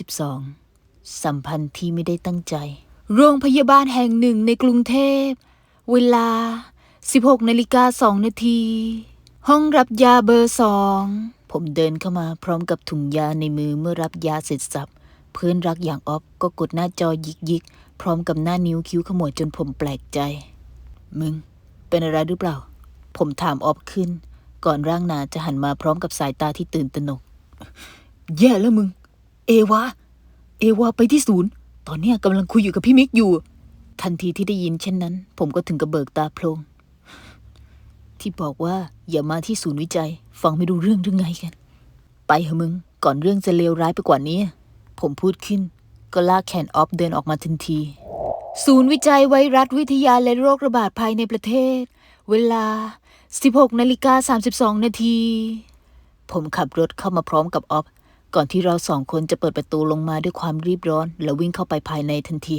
12 สัมพันธ์ที่ไม่ได้ตั้งใจ โรงพยาบาลแห่งหนึ่งในกรุงเทพ เวลา 16นาฬิกา2นาที ห้องรับยาเบอร์สองผมเดินเข้ามาพร้อมกับถุงยาในมือเมื่อรับยาเสร็จสับเพื่อนรักอย่างออฟก็กดหน้าจอยิกยิกๆพร้อมกับหน้านิ้วคิ้วขมวดจนผมแปลกใจ มึง เป็นอะไรหรือเปล่า ผมถามออฟขึ้น ก่อนร่างนาจะหันมาพร้อมกับสายตาที่ตื่นตระหนก แย่แล้วมึง เอวา เอวาไปที่ศูนย์ ตอนเนี้ยกำลังคุยอยู่กับพี่มิกอยู่ ทันทีที่ได้ยินเช่นนั้น ผมก็ถึงกับเบิกตาโพลงที่บอกว่าอย่ามาที่ศูนย์วิจัย ฟังไม่รู้เรื่องหรือไงกัน ไปเถอะมึง ก่อนเรื่องจะเลวร้ายไปกว่านี้ ผมพูดขึ้น ก็ลากแขนออฟเดินออกมาทันที ศูนย์วิจัยไวรัสวิทยาและโรคระบาดภายในประเทศ เวลา 16นาฬิกา32 นาที ผมขับรถเข้ามาพร้อมกับออฟ ก่อนที่เราสองคนจะเปิดประตูลงมาด้วยความรีบร้อน แล้ววิ่งเข้าไปภายในทันที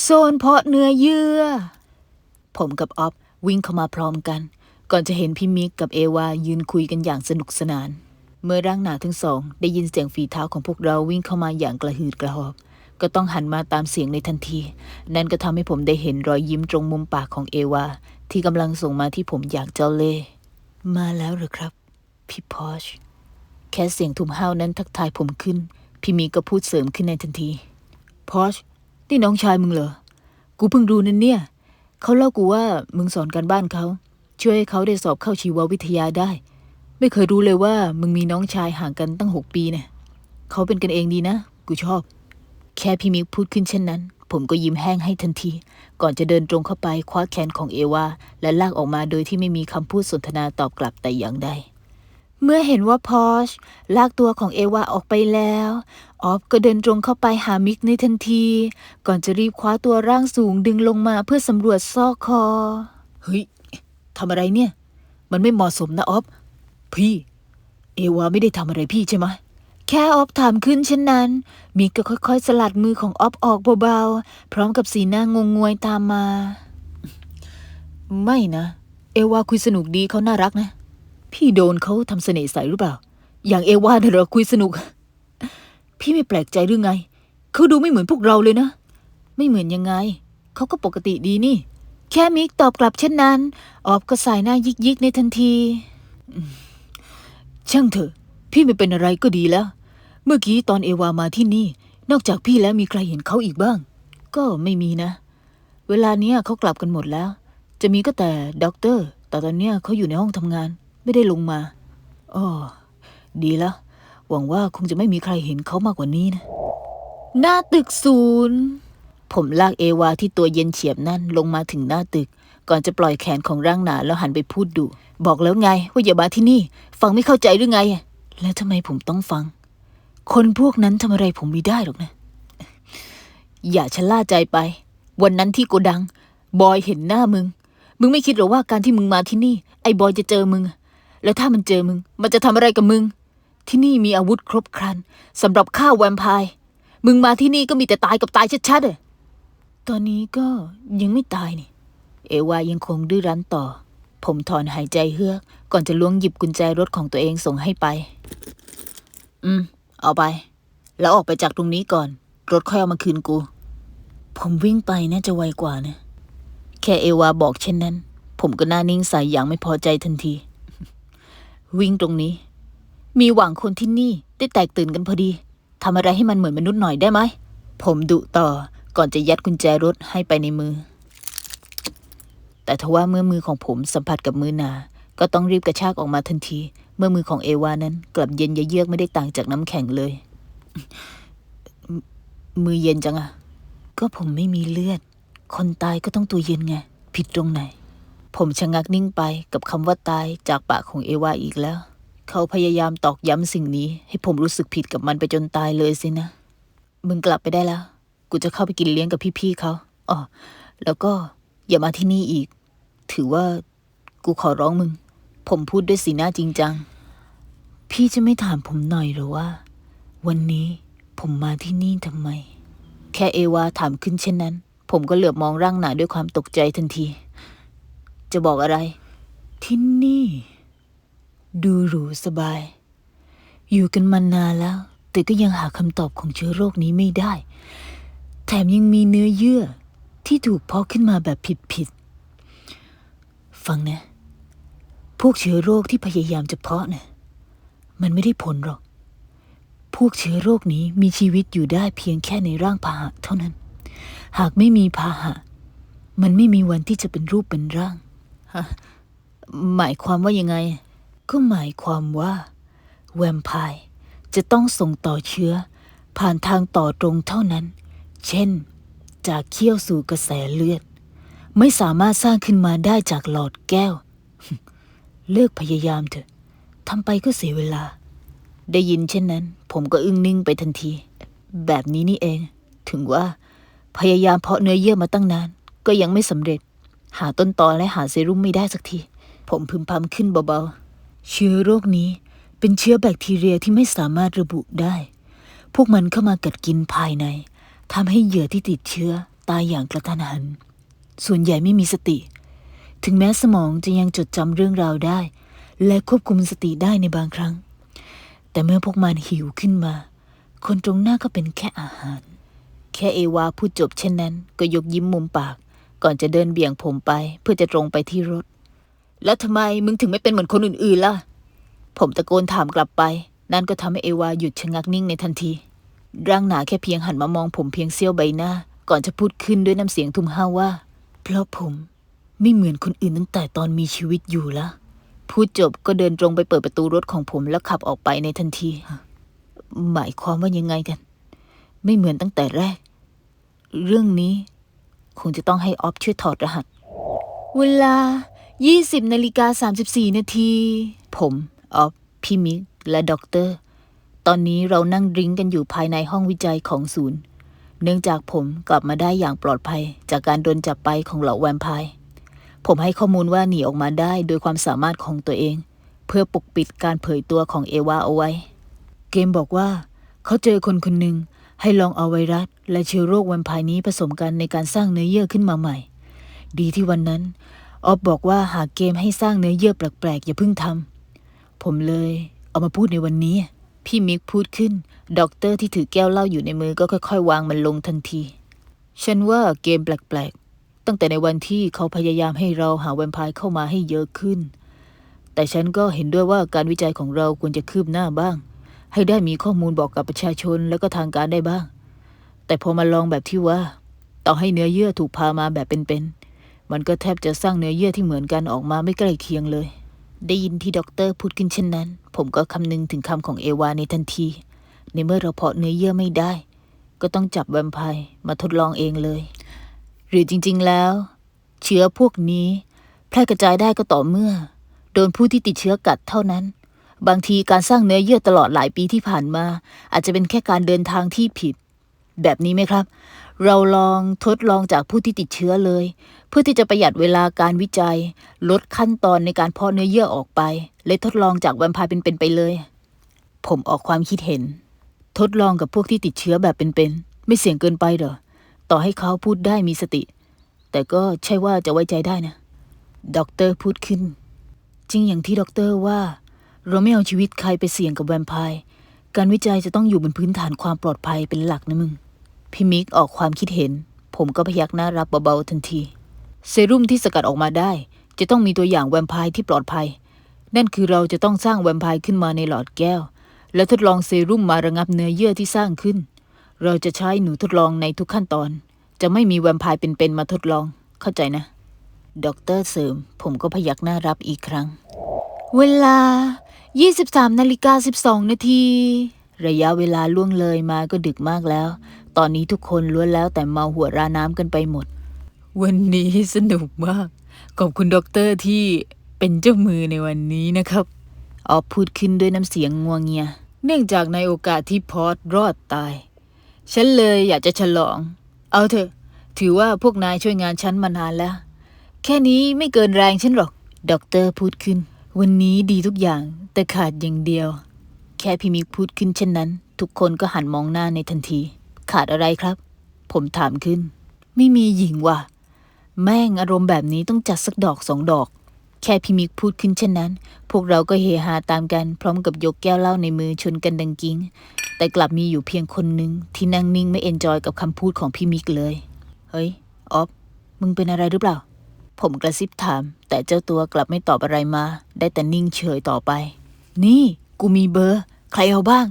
โซนเพาะเนื้อเยื่อ ผมกับออฟวิ่งเข้ามาพร้อมกัน ก่อนจะเห็นพี่มิกกับเอวายืนคุยกันอย่างสนุกสนาน เมื่อร่างหนาทั้งสอง ได้ยินเสียงฝีเท้าของพวกเราวิ่งเข้ามาอย่างกระหืดกระหอบ ก็ต้องหันมาตามเสียงในทันที นั่นก็ทำให้ผมได้เห็นรอยยิ้มตรงมุมปากของเอวาที่กำลังส่งมาที่ผมอย่างเจ้าเล่ มาแล้วหรือครับ พี่พอช แค่เสียงถุมห้าวนั้นทักทายผมขึ้น พี่มีก็พูดเสริมขึ้นในทันทีพอชนี่น้องชายมึงเหรอ กูเพิ่งรู้นั่นเนี่ย เขาเล่ากูว่ามึงสอนการบ้านเขา ช่วยให้เขาได้สอบเข้าชีววิทยาได้ ไม่เคยรู้เลยว่ามึงมีน้องชายห่างกันตั้งหกปีเนี่ยเขาเป็นกันเองดีนะ กูชอบ แค่พี่มิกพูดขึ้นเช่นนั้น ผมก็ยิ้มแห้งให้ทันที ก่อนจะเดินตรงเข้าไปคว้าแขนของเอวาและลากออกมาโดยที่ไม่มีคำพูดสนทนาตอบกลับแต่อย่างใด เมื่อเห็นว่าพอชลากตัวของเอวาออกไปแล้ว ออฟก็เดินตรงเข้าไปหามิกในทันที ก่อนจะรีบคว้าตัวร่างสูงดึงลงมาเพื่อสำรวจซอกคอ เฮ้ยทำอะไรเนี่ย มันไม่เหมาะสมนะออฟ พี่ เอวาไม่ได้ทำอะไรพี่ใช่ไหมแค่ออฟถามขึ้นเช่นนั้น มิกก็ค่อยๆ สลัดมือของออฟออกเบาๆ พร้อมกับสีหน้างงงวยตามมา ไม่นะ เอวาคุยสนุกดีเขาน่ารักนะ พี่โดนเขาทำเสน่ห์ใส่หรือเปล่า อย่างเอวาเนี่ยเราคุยสนุก พี่ไม่แปลกใจหรือไง เขาดูไม่เหมือนพวกเราเลยนะ ไม่เหมือนยังไง เขาก็ปกติดีนี่ แค่มิกตอบกลับเช่นนั้น ออฟก็สายหน้ายิกๆในทันที ช่างเถอะ พี่ไม่เป็นอะไรก็ดีแล้ว เมื่อกี้ตอนเอวามาที่นี่ นอกจากพี่แล้วมีใครเห็นเขาอีกบ้าง ก็ไม่มีนะ เวลาเนี้ยเขากลับกันหมดแล้ว จะมีก็แต่ด็อกเตอร์ แต่ตอนเนี้ยเขาอยู่ในห้องทำงาน ไม่ได้ลงมาอ๋อดีแล้ว หวังว่าคงจะไม่มีใครเห็นเขามากกว่านี้นะ หน้าตึกศูนย์ ผมลากเอวาที่ตัวเย็นเฉียบนั่นลงมาถึงหน้าตึก ก่อนจะปล่อยแขนของร่างหนาแล้วหันไปพูดดุบอกแล้วไงว่าอย่ามาที่นี่ ฟังไม่เข้าใจหรือไง แล้วทำไมผมต้องฟัง คนพวกนั้นทำอะไรผมไม่ได้หรอกนะ อย่าชะล่าใจไป วันนั้นที่โกดัง บอยเห็นหน้ามึง มึงไม่คิดหรอว่าการที่มึงมาที่นี่ ไอ้บอยจะเจอมึง แล้วถ้ามันเจอมึง มันจะทำอะไรกับมึง ที่นี่มีอาวุธครบครันสำหรับฆ่าแวมไพร์ มึงมาที่นี่ก็มีแต่ตายกับตายชัดๆเอะตอนนี้ก็ยังไม่ตายนี่ เอวายังคงดื้อรั้นต่อ ผมถอนหายใจเฮือก ก่อนจะล้วงหยิบกุญแจรถของตัวเองส่งให้ไป อืม เอาไป แล้วออกไปจากตรงนี้ก่อน รถค่อยเอามาคืนกู ผมวิ่งไปน่าจะไวกว่านะ แค่เอวาบอกเช่นนั้น ผมก็หน่านิ่งใส่อย่างไม่พอใจทันที วิ่งตรงนี้ มีหวังคนที่นี่ได้แตกตื่นกันพอดีทำอะไรให้มันเหมือนมนุษย์หน่อยได้ไหม ผมดุต่อก่อนจะยัดกุญแจรถให้ไปในมือ แต่ทว่าเมื่อมือของผมสัมผัสกับมือนา ก็ต้องรีบกระชากออกมาทันที เมื่อมือของเอวานั้น กลับเย็นเยือกไม่ได้ต่างจากน้ำแข็งเลย มือเย็นจังอะก็ผมไม่มีเลือด คนตายก็ต้องตัวเย็นไง ผิดตรงไหน ผมชะงักนิ่งไปกับคำว่าตายจากปากของเอวาอีกแล้ว เขาพยายามตอกย้ำสิ่งนี้ ให้ผมรู้สึกผิดกับมันไปจนตายเลยสินะ มึงกลับไปได้แล้ว กูจะเข้าไปกินเลี้ยงกับพี่ๆเขาอ๋อแล้วก็อย่ามาที่นี่อีก ถือว่ากูขอร้องมึง ผมพูดด้วยสีหน้าจริงจัง พี่จะไม่ถามผมหน่อยหรือว่า วันนี้ผมมาที่นี่ทำไม แค่เอวาถามขึ้นเช่นนั้น ผมก็เหลือบมองร่างหนาด้วยความตกใจทันที จะบอกอะไร ที่นี่ ดูหรูสบาย อยู่กันมานานแล้ว แต่ก็ยังหาคำตอบของเชื้อโรคนี้ไม่ได้ แถมยังมีเนื้อเยื่อที่ถูกเพาะขึ้นมาแบบผิดๆ ฟังนะ พวกเชื้อโรคที่พยายามจะเพาะเนี่ยมันไม่ได้ผลหรอก พวกเชื้อโรคนี้มีชีวิตอยู่ได้เพียงแค่ในร่างพาหะเท่านั้น หากไม่มีพาหะ มันไม่มีวันที่จะเป็นรูปเป็นร่าง ฮะหมายความว่ายังไง ก็หมายความว่า แวมไพร์จะต้องส่งต่อเชื้อ ผ่านทางต่อตรงเท่านั้น เช่น จากเขี้ยวสู่กระแสเลือด ไม่สามารถสร้างขึ้นมาได้จากหลอดแก้ว เลิกพยายามเถอะทำไปก็เสียเวลา ได้ยินเช่นนั้น ผมก็อึ้งนิ่งไปทันที แบบนี้นี่เอง ถึงว่า พยายามเพาะเนื้อเยื่อมาตั้งนาน ก็ยังไม่สำเร็จ หาต้นตอและหาเซรุ่มไม่ได้สักที ผมพึมพำขึ้นเบาๆ เชื้อโรคนี้เป็นเชื้อแบคทีเรียที่ไม่สามารถระบุได้ พวกมันเข้ามากัดกินภายในทำให้เหยื่อที่ติดเชื้อตายอย่างกระทันหัน ส่วนใหญ่ไม่มีสติ ถึงแม้สมองจะยังจดจำเรื่องราวได้ และควบคุมสติได้ในบางครั้ง แต่เมื่อพวกมันหิวขึ้นมา คนตรงหน้าก็เป็นแค่อาหาร แค่เอวาพูดจบเช่นนั้น ก็ยกยิ้มมุมปาก ก่อนจะเดินเบี่ยงผมไป เพื่อจะตรงไปที่รถ แล้วทำไมมึงถึงไม่เป็นเหมือนคนอื่นๆล่ะ ผมตะโกนถามกลับไป นั่นก็ทำให้เอวาหยุดชะงักนิ่งในทันที ร่างหนาแค่เพียงหันมามองผมเพียงเสี้ยวใบหน้า ก่อนจะพูดขึ้นด้วยน้ำเสียงทุ้มห้าวว่า เพราะผมไม่เหมือนคนอื่นตั้งแต่ตอนมีชีวิตอยู่ละพูดจบก็เดินตรงไปเปิดประตูรถของผมแล้วขับออกไปในทันที หมายความว่ายังไงกัน ไม่เหมือนตั้งแต่แรก เรื่องนี้ คงจะต้องให้ออฟช่วยถอดรหัส เวลา 20นาฬิกา34 นาที ผมออฟพี่มิกและด็อกเตอร์ ตอนนี้เรานั่งดริ้งกันอยู่ภายในห้องวิจัยของศูนย์ เนื่องจากผมกลับมาได้อย่างปลอดภัย จากการโดนจับไปของเหล่าแวมไพร์ผมให้ข้อมูลว่าหนีออกมาได้โดยความสามารถของตัวเอง เพื่อปกปิดการเผยตัวของเอวาเอาไว้ เกมบอกว่า เขาเจอคนคนหนึ่ง ให้ลองเอาไวรัสและเชื้อโรคแวมไพร์นี้ผสมกันในการสร้างเนื้อเยื่อขึ้นมาใหม่ ดีที่วันนั้น ออฟบอกว่าหากเกมให้สร้างเนื้อเยื่อแปลกๆอย่าเพิ่งทำผมเลย เอามาพูดในวันนี้ พี่มิกพูดขึ้น ด็อกเตอร์ที่ถือแก้วเหล้าอยู่ในมือก็ค่อยๆ วางมันลงทันที ฉันว่าเกมแปลกๆ ตั้งแต่ในวันที่เขาพยายามให้เราหาแวมไพร์เข้ามาให้เยอะขึ้น แต่ฉันก็เห็นด้วยว่าการวิจัยของเราควรจะคืบหน้าบ้าง ให้ได้มีข้อมูลบอกกับประชาชนแล้วก็ทางการได้บ้าง แต่พอมาลองแบบที่ว่า ต่อให้เนื้อเยื่อถูกพามาแบบเป็นๆ มันก็แทบจะสร้างเนื้อเยื่อที่เหมือนกันออกมาไม่ใกล้เคียงเลย ได้ยินที่ด็อกเตอร์พูดขึ้นเช่นนั้น ผมก็คำนึงถึงคำของเอวาในทันที ในเมื่อเราเพาะเนื้อเยื่อไม่ได้ ก็ต้องจับแวมไพร์มาทดลองเองเลย หรือจริงๆแล้ว เชื้อพวกนี้ แพร่กระจายได้ก็ต่อเมื่อ โดนผู้ที่ติดเชื้อกัดเท่านั้น บางทีการสร้างเนื้อเยื่อตลอดหลายปีที่ผ่านมา อาจจะเป็นแค่การเดินทางที่ผิด แบบนี้ไหมครับ เราลองทดลองจากผู้ที่ติดเชื้อเลย เพื่อที่จะประหยัดเวลาการวิจัย ลดขั้นตอนในการเพาะเนื้อเยื่อออกไป เลยทดลองจากแวมไพร์เป็นๆไปเลย ผมออกความคิดเห็น ทดลองกับพวกที่ติดเชื้อแบบเป็นๆไม่เสี่ยงเกินไปเหรอต่อให้เขาพูดได้มีสติ แต่ก็ใช่ว่าจะไว้ใจได้นะด็อกเตอร์พูดขึ้น จริงอย่างที่ด็อกเตอร์ว่า เราไม่เอาชีวิตใครไปเสี่ยงกับแวมไพร์ การวิจัยจะต้องอยู่บนพื้นฐานความปลอดภัยเป็นหลักนะมึง พี่มิกออกความคิดเห็น ผมก็พยักหน้ารับเบาๆทันที เซรุ่มที่สกัดออกมาได้ จะต้องมีตัวอย่างแวมไพร์ที่ปลอดภัย นั่นคือเราจะต้องสร้างแวมไพร์ขึ้นมาในหลอดแก้ว และทดลองเซรุ่มมาระงับเนื้อเยื่อที่สร้างขึ้น เราจะใช้หนูทดลองในทุกขั้นตอน จะไม่มีแวมไพร์เป็นๆมาทดลอง เข้าใจนะด็อกเตอร์เสริม ผมก็พยักหน้ารับอีกครั้ง เวลา 23นาฬิกา12 นาที ระยะเวลาล่วงเลยมาก็ดึกมากแล้ว ตอนนี้ทุกคนล้วนแล้วแต่เมาหัวราน้ำกันไปหมด วันนี้สนุกมาก ขอบคุณด็อกเตอร์ที่เป็นเจ้ามือในวันนี้นะครับออฟพูดขึ้นด้วยน้ำเสียงงัวงเงีย เนื่องจากในโอกาสที่พอดรอดตาย ฉันเลยอยากจะฉลอง เอาเถอะ ถือว่าพวกนายช่วยงานฉันมานานแล้ว แค่นี้ไม่เกินแรงฉันหรอกด็อกเตอร์พูดขึ้น วันนี้ดีทุกอย่างแต่ขาดอย่างเดียว แค่พี่มิกพูดขึ้นเช่นนั้น ทุกคนก็หันมองหน้าในทันที ขาดอะไรครับ ผมถามขึ้น ไม่มีหญิงว่ะ แม่งอารมณ์แบบนี้ต้องจัดสักดอกสองดอก แค่พี่มิกพูดขึ้นเช่นนั้น พวกเราก็เฮฮาตามกัน พร้อมกับยกแก้วเหล้าในมือชนกันดังกิ้ง แต่กลับมีอยู่เพียงคนหนึ่งที่นั่งนิ่งไม่เอนจอยกับคำพูดของพี่มิกเลย เฮ้ยออฟมึงเป็นอะไรหรือเปล่า ผมกระซิบถาม แต่เจ้าตัวกลับไม่ตอบอะไรมา ได้แต่นิ่งเฉยต่อไป นี่ กูมีเบอร์ ใครเอาบ้าง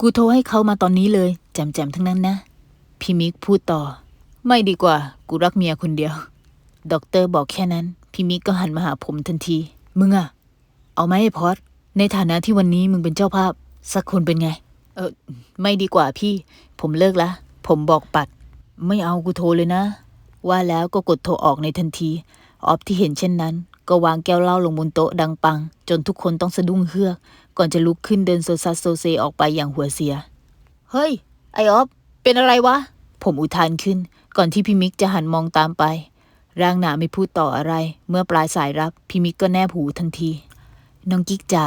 กูโทรให้เขามาตอนนี้เลย แจมๆทั้งนั้นนะ พี่มิกพูดต่อ ไม่ดีกว่า กูรักเมียคนเดียว ด็อกเตอร์บอกแค่นั้น พี่มิกก็หันมาหาผมทันที มึงอะเอาไหมไอ้พอดในฐานะที่วันนี้มึงเป็นเจ้าภาพ สักคนเป็นไง เออ ไม่ดีกว่าพี่ ผมเลิกละ ผมบอกปัด ไม่เอากูโทรเลยนะ ว่าแล้วก็กดโทรออกในทันที ออฟที่เห็นเช่นนั้น ก็วางแก้วเหล้าลงบนโต๊ะดังปัง จนทุกคนต้องสะดุ้งเฮือก ก่อนจะลุกขึ้นเดินโซซัสโซเซออกไปอย่างหัวเสีย เฮ้ย ไอออฟ เป็นอะไรวะ ผมอุทานขึ้น ก่อนที่พี่มิกจะหันมองตามไป ร่างหนาไม่พูดต่ออะไร เมื่อปลายสายรับพี่มิกก็แนบหูทันที น้องกิ๊กจ๋า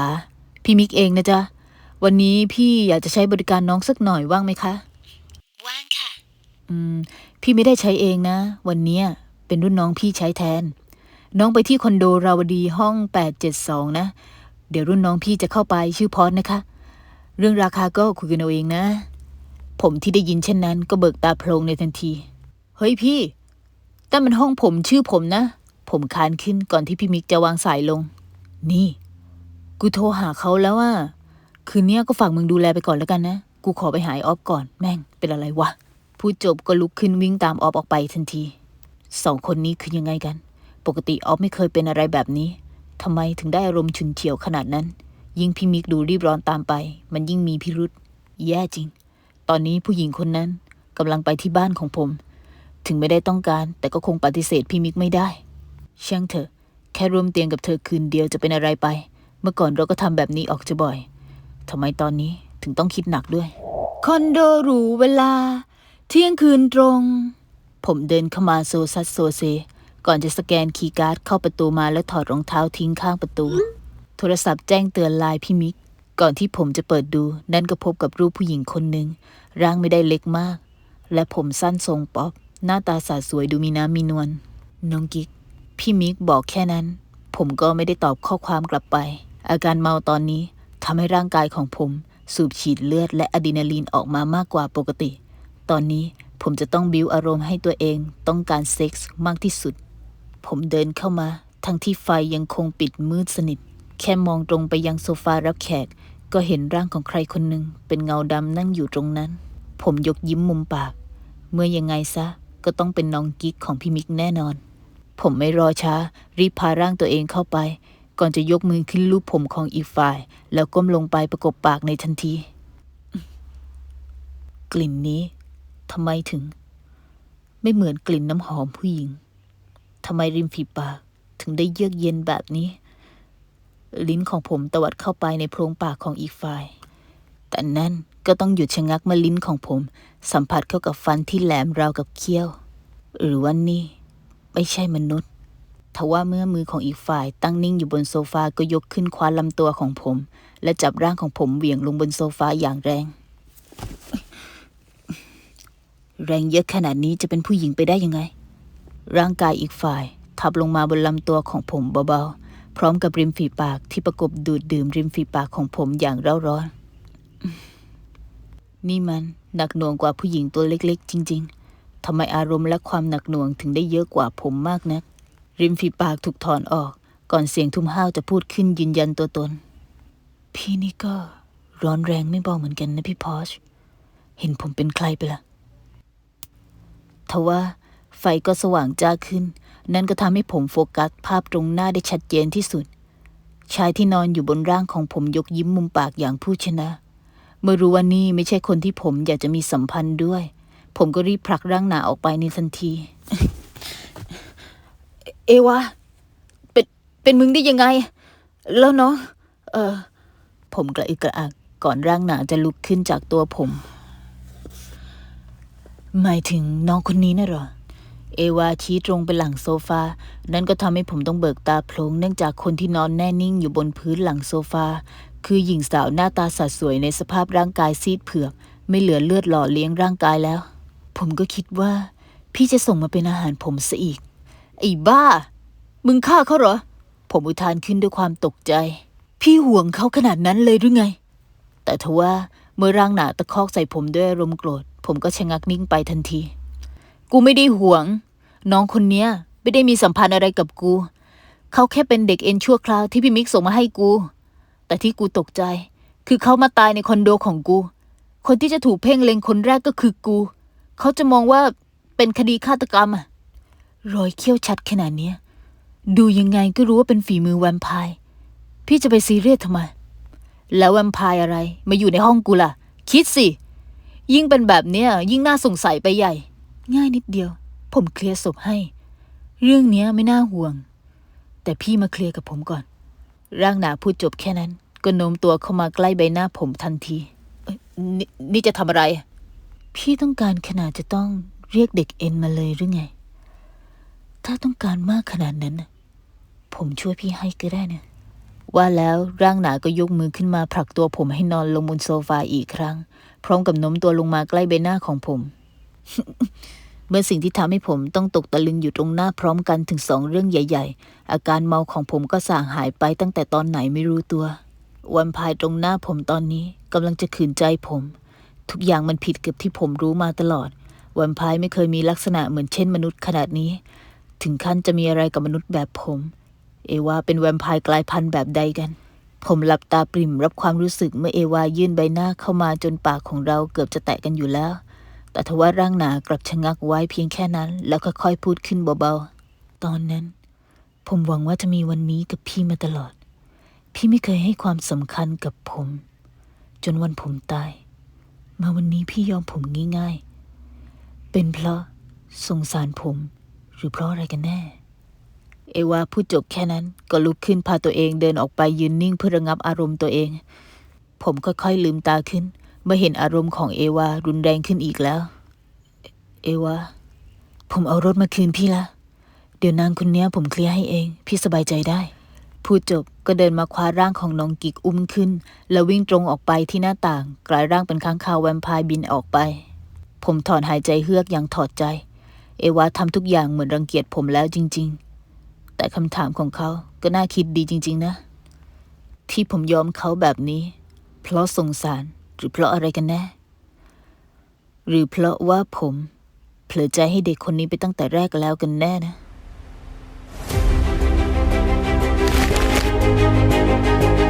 พี่มิกเองนะจ๊ะวันนี้พี่อยากจะใช้บริการน้องสักหน่อยว่างไหมคะว่างค่ะ อืม พี่ไม่ได้ใช้เองนะ วันเนี้ยเป็นรุ่นน้องพี่ใช้แทน น้องไปที่คอนโดราวดีห้อง 872 นะ เดี๋ยวรุ่นน้องพี่จะเข้าไปชื่อพอดนะคะ เรื่องราคาก็คุยกันเอาเองนะ ผมที่ได้ยินเช่นนั้นก็เบิกตาโพลงในทันที เฮ้ยพี่นั่มันห้องผมชื่อผมนะ ผมคานขึ้นก่อนที่พี่มิกจะวางสายลง นี่ กูโทรหาเขาแล้วว่า คืนเนี้ยก็ฝากมึงดูแลไปก่อนแล้วกันนะ กูขอไปหายออฟก่อน แม่งเป็นอะไรวะ พูดจบก็ลุกขึ้นวิ่งตามออฟออกไปทันที สองคนนี้คือยังไงกัน ปกติออฟไม่เคยเป็นอะไรแบบนี้ทำไมถึงได้อารมณ์ฉุนเฉียวขนาดนั้น ยิ่งพี่มิกดูรีบร้อนตามไป มันยิ่งมีพิรุษแย่จริง ตอนนี้ผู้หญิงคนนั้นกำลังไปที่บ้านของผม ถึงไม่ได้ต้องการ แต่ก็คงปฏิเสธพี่มิกไม่ได้ ช่างเถอะ แค่ร่วมเตียงกับเธอคืนเดียวจะเป็นอะไรไป เมื่อก่อนเราก็ทำแบบนี้ออกจะบ่อยทำไมตอนนี้ถึงต้องคิดหนักด้วย คอนโดหรูเวลา เที่ยงคืนตรง ผมเดินเข้ามาโซซัสโซเซ ก่อนจะสแกนคีย์การ์ดเข้าประตูมาแล้วถอดรองเท้าทิ้งข้างประตู โทรศัพท์แจ้งเตือนไลน์พี่มิก ก่อนที่ผมจะเปิดดู นั่นก็พบกับรูปผู้หญิงคนหนึ่ง ร่างไม่ได้เล็กมาก และผมสั้นทรงป๊อป หน้าตาสาสวยดูมีน้ำมีนวล น้องกิ๊กพี่มิกบอกแค่นั้น ผมก็ไม่ได้ตอบข้อความกลับไป อาการเมาตอนนี้ทำให้ร่างกายของผม สูบฉีดเลือดและอะดรีนาลีนออกมามากกว่าปกติ ตอนนี้ผมจะต้องบิวอารมณ์ให้ตัวเองต้องการเซ็กส์มากที่สุด ผมเดินเข้ามา ทั้งที่ไฟยังคงปิดมืดสนิท แค่มองตรงไปยังโซฟารับแขก ก็เห็นร่างของใครคนหนึ่งเป็นเงาดำนั่งอยู่ตรงนั้น ผมยกยิ้มมุมปาก เมื่อยังไงซะ ก็ต้องเป็นน้องกิ๊กของพี่มิกแน่นอน ผมไม่รอช้า รีบพาร่างตัวเองเข้าไป ก่อนจะยกมือขึ้นลูบผมของอีกฝ่าย แล้วก้มลงไปประกบปากในทันที กลิ่นนี้ ทำไมถึง ไม่เหมือนกลิ่นน้ำหอมผู้หญิงทำไมริมฝีปากถึงได้เยือกเย็นแบบนี้ ลิ้นของผมตวัดเข้าไปในโพรงปากของอีกฝ่าย แต่นั่นก็ต้องหยุดชะงักเมื่อลิ้นของผม สัมผัสเข้ากับฟันที่แหลมราวกับเขี้ยว หรือว่านี่ ไม่ใช่มนุษย์ทว่าเมื่อมือของอีกฝ่าย ตั้งนิ่งอยู่บนโซฟาก็ยกขึ้นคว้าลำตัวของผม และจับร่างของผมเหวี่ยงลงบนโซฟาอย่างแรง แรงเยอะขนาดนี้จะเป็นผู้หญิงไปได้ยังไง ร่างกายอีกฝ่าย ทับลงมาบนลำตัวของผมเบาๆ พร้อมกับริมฝีปากที่ประกบดูดดื่มริมฝีปากของผมอย่างเร่าร้อน นี่มันหนักหน่วงกว่าผู้หญิงตัวเล็กๆ จริง ๆ ทำไมอารมณ์และความหนักหน่วงถึงได้เยอะกว่าผมมากนัก ริมฝีปากถูกถอนออก ก่อนเสียงทุ่มห้าวจะพูดขึ้นยืนยันตัวตน พี่นี่ก็ร้อนแรงไม่เบาเหมือนกันนะพี่พอช เห็นผมเป็นใครไปล่ะ ทว่าไฟก็สว่างจ้าขึ้น นั่นก็ทำให้ผมโฟกัสภาพตรงหน้าได้ชัดเจนที่สุด ชายที่นอนอยู่บนร่างของผมยกยิ้มมุมปากอย่างผู้ชนะ เมื่อรู้ว่านี่ไม่ใช่คนที่ผมอยากจะมีสัมพันธ์ด้วย ผมก็รีบผลักร่างหนาออกไปในทันที เอวาเป็นเป็นมึงได้ยังไง แล้วเนาะเออผมกระอึกกระอักก่อนร่างหนาจะลุกขึ้นจากตัวผม หมายถึงน้องคนนี้น่ะเหรอ เอวาชี้ตรงไปหลังโซฟา นั่นก็ทำให้ผมต้องเบิกตาโพลงเนื่องจากคนที่นอนแน่นิ่งอยู่บนพื้นหลังโซฟา คือหญิงสาวหน้าตาสดสวยในสภาพร่างกายซีดเผือก ไม่เหลือเลือดหล่อเลี้ยงร่างกายแล้ว ผมก็คิดว่า พี่จะส่งมาเป็นอาหารผมซะอีก ไอ้บ้า มึงฆ่าเขาเหรอ ผมอุทานขึ้นด้วยความตกใจ พี่ห่วงเขาขนาดนั้นเลยหรือไง แต่ทว่า เมื่อร่างหนาตะคอกใส่ผมด้วยอารมณ์โกรธ ผมก็ชะงักนิ่งไปทันที กูไม่ได้หวง น้องคนเนี้ย ไม่ได้มีสัมพันธ์อะไรกับกู เขาแค่เป็นเด็กเอ็นชั่วคราวที่พี่มิกส่งมาให้กู แต่ที่กูตกใจ คือเขามาตายในคอนโดของกู คนที่จะถูกเพ่งเล็งคนแรกก็คือกู เขาจะมองว่าเป็นคดีฆาตกรรมอะรอยเขี้ยวชัดขนาดเนี้ย ดูยังไงก็รู้ว่าเป็นฝีมือแวมไพร์ พี่จะไปซีเรียสทำไม แล้วแวมไพร์อะไรมาอยู่ในห้องกูล่ะ คิดสิ ยิ่งเป็นแบบเนี้ย ยิ่งน่าสงสัยไปใหญ่ ง่ายนิดเดียว ผมเคลียร์ศพให้ เรื่องเนี้ยไม่น่าห่วง แต่พี่มาเคลียร์กับผมก่อน ร่างหนาพูดจบแค่นั้น ก็โน้มตัวเข้ามาใกล้ใบหน้าผมทันทีนนี่จะทำอะไร พี่ต้องการขนาดจะต้องเรียกเด็กเอ็นมาเลยหรือไง ถ้าต้องการมากขนาดนั้น ผมช่วยพี่ให้ก็ได้นะ ว่าแล้วร่างหนาก็ยกมือขึ้นมาผลักตัวผมให้นอนลงบนโซฟาอีกครั้ง พร้อมกับโน้มตัวลงมาใกล้ใบหน้าของผม เมื่อสิ่งที่ทำให้ผมต้องตกตะลึงอยู่ตรงหน้าพร้อมกันถึงสองเรื่องใหญ่ ๆ อาการเมาของผมก็ส่างหายไปตั้งแต่ตอนไหนไม่รู้ตัว วันพายตรงหน้าผมตอนนี้กำลังจะขืนใจผม ทุกอย่างมันผิดกับที่ผมรู้มาตลอด วันพายไม่เคยมีลักษณะเหมือนเช่นมนุษย์ขนาดนี้ ถึงขั้นจะมีอะไรกับมนุษย์แบบผม เอวาเป็นแวมไพร์กลายพันธุ์แบบใดกัน ผมหลับตาปริมรับความรู้สึกเมื่อเอวายื่นใบหน้าเข้ามาจนปากของเราเกือบจะแตะกันอยู่แล้ว แต่ทว่าร่างหนากลับชะงักไว้เพียงแค่นั้น แล้วค่อยๆพูดขึ้นเบาๆ ตอนนั้น ผมหวังว่าจะมีวันนี้กับพี่มาตลอด พี่ไม่เคยให้ความสำคัญกับผม จนวันผมตาย มาวันนี้พี่ยอมผมง่ายๆ เป็นเพราะสงสารผมหรือเพราะอะไรกันแน่ เอวาพูดจบแค่นั้น ก็ลุกขึ้นพาตัวเองเดินออกไปยืนนิ่งเพื่อระงับอารมณ์ตัวเอง ผมค่อยๆลืมตาขึ้น เมื่อเห็นอารมณ์ของเอวารุนแรงขึ้นอีกแล้ว เอวาผมเอารถมาคืนพี่ละ เดี๋ยวนางคนนี้ผมเคลียร์ให้เอง พี่สบายใจได้ พูดจบก็เดินมาคว้าร่างของน้องกิกอุ้มขึ้น แล้ววิ่งตรงออกไปที่หน้าต่าง กลายร่างเป็นค้างคาวแวมไพร์บินออกไป ผมถอนหายใจเฮือกอย่างถอดใจ เอวาทำทุกอย่างเหมือนรังเกียจผมแล้วจริง ๆ แต่คำถามของเขาก็น่าคิดดีจริง ๆ นะ ที่ผมยอมเขาแบบนี้ เพราะสงสารหรือเพราะอะไรกันแน่ หรือเพราะว่าผมเผลอใจให้เด็กคนนี้ไปตั้งแต่แรกแล้วกันแน่นะ thank you